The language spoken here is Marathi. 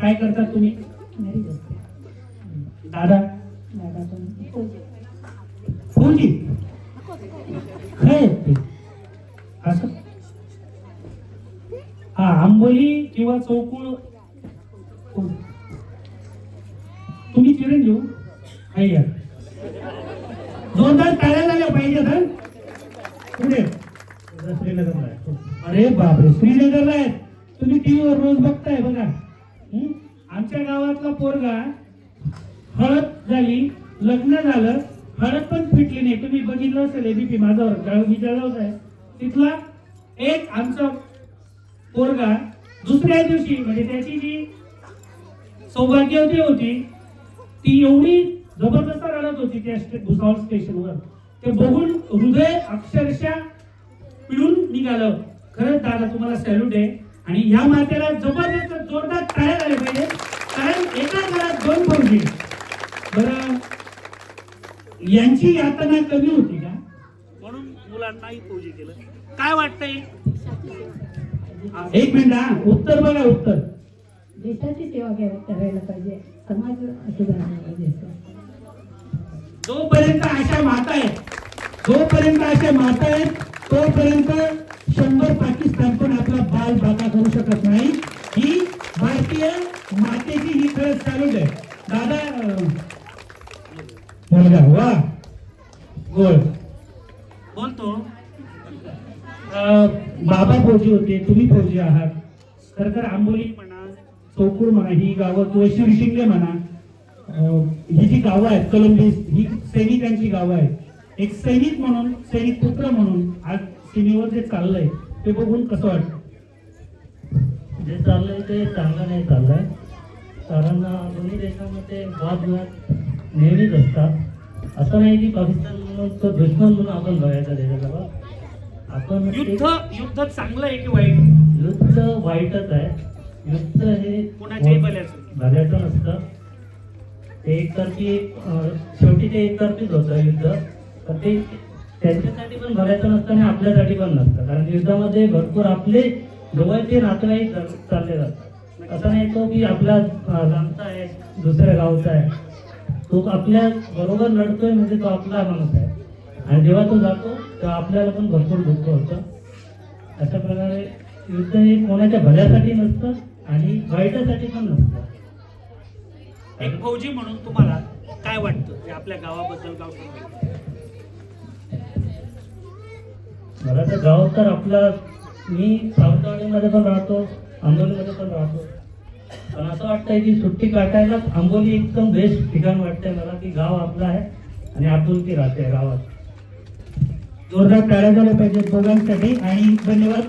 काय करतात तुम्ही? दादा दादा? पण फौजी. फौजी काय आहेत ते. असं? हा आंबोली किंवा चौकुळ. तुम्ही चिरंजीव आहे या. जोरदार टाळ्या झाल्या पाहिजे तर पुढे. श्रीनगरला आहे. अरे बापरे श्रीनगरला आहेत. तुम्ही टीव्हीवर रोज बघताय बघा? आमच्या गावातला पोरगा हळद झाली लग्न झालं हळद पण फिटली नाही. तुम्ही बघितलं असेल एबीपी माझावर जळगाव- जळगावचा आहे. तिथला एक आमचा पोरगा दुसऱ्या दिवशी म्हणजे त्याची जी सौभाग्यवती होती ती एवढी जबरदस्त रडत होती त्या भुसावळ स्टेशनवर. ते बघून हृदय अक्षरशः पिळून निघालं. खरंच दादा तुम्हाला सॅल्यूट आहे. आणि या मातेला जबरदस्त जोरदार टाळ्या झाल्या पाहिजे कारण एका घरात दोन फौजी बरं यांची यातना कमी होती का? म्हणून मुलांनाही फौजी केलं. काय वाटतंय? एक मिनिट हा उत्तर बघा उत्तर. देशाची सेवा करायला पाहिजे. समाज सुधारायला पाहिजे. जोपर्यंत अशा माता आहेत जोपर्यंत अशा माता आहेत तोपर्यंत शंभर पाकिस्तान पण आपला बाल बाका करू शकत नाही. ही भारतीय मातेची ही खरंच चालू आहे. दादा मुलगा वा गोड बोलतो. बाबा फौजी होते तुम्ही फौजी आहात. तर तर आंबोली म्हणा चौकूर म्हणा ही गावं किंवा शिरशिंगे म्हणा ही जी गावं आहेत कलंबी ही सैनिकांची गावं आहेत. एक सैनिक म्हणून सैनिक पुत्र म्हणून आज सीमेवर जे चाललंय ते बघून कसं वाटतं? जे चाललंय ते चांगलं नाही चाललंय. कारण दोन्ही देशामध्ये वादविवाद नेहमीच असतात असं नाही की पाकिस्तान म्हणून तो दुश्मन म्हणून आपण बघायचा देशाला आपण युद्ध युद्ध चांगलं आहे की वाईट? युद्ध वाईटच आहे. युद्ध हे कोणाच्याही भल्याचं. भल्याचं नसतं. ते एकतर्फी शेवटी ते एकतर्फीच होतं युद्ध. तर ते त्यांच्यासाठी पण भल्याचं नसतं आणि आपल्यासाठी पण नसतं. कारण युद्धामध्ये भरपूर आपले जवळचे नातेवाईक चालले जातात. असं नाही तो की आपला लांबचा आहे दुसऱ्या गावचा आहे. तो आपल्या बरोबर लढतोय म्हणजे तो आपला माणूस आहे. आणि जेव्हा तो जातो तेव्हा आपल्याला पण भरपूर दुःख होतं. अशा प्रकारे युद्ध हे कोणाच्या भल्यासाठी नसतं आणि वाईटासाठी पण नसतं. एक फौजी म्हणून तुम्हाला काय वाटतं? आपल्या गावाबद्दल गाव मला तर गाव तर आपला मी सावंतवाडीमध्ये पण राहतो आंबोलीमध्ये पण राहतो. पण असं वाटतंय की सुट्टी काटायला आंबोली एकदम बेस्ट ठिकाण वाटतंय मला. की गाव आपलं आहे आणि आपुलकी राहते गावात. जोरदार टाळ्या झाल्या पाहिजेत दोघांसाठी. आणि धन्यवाद.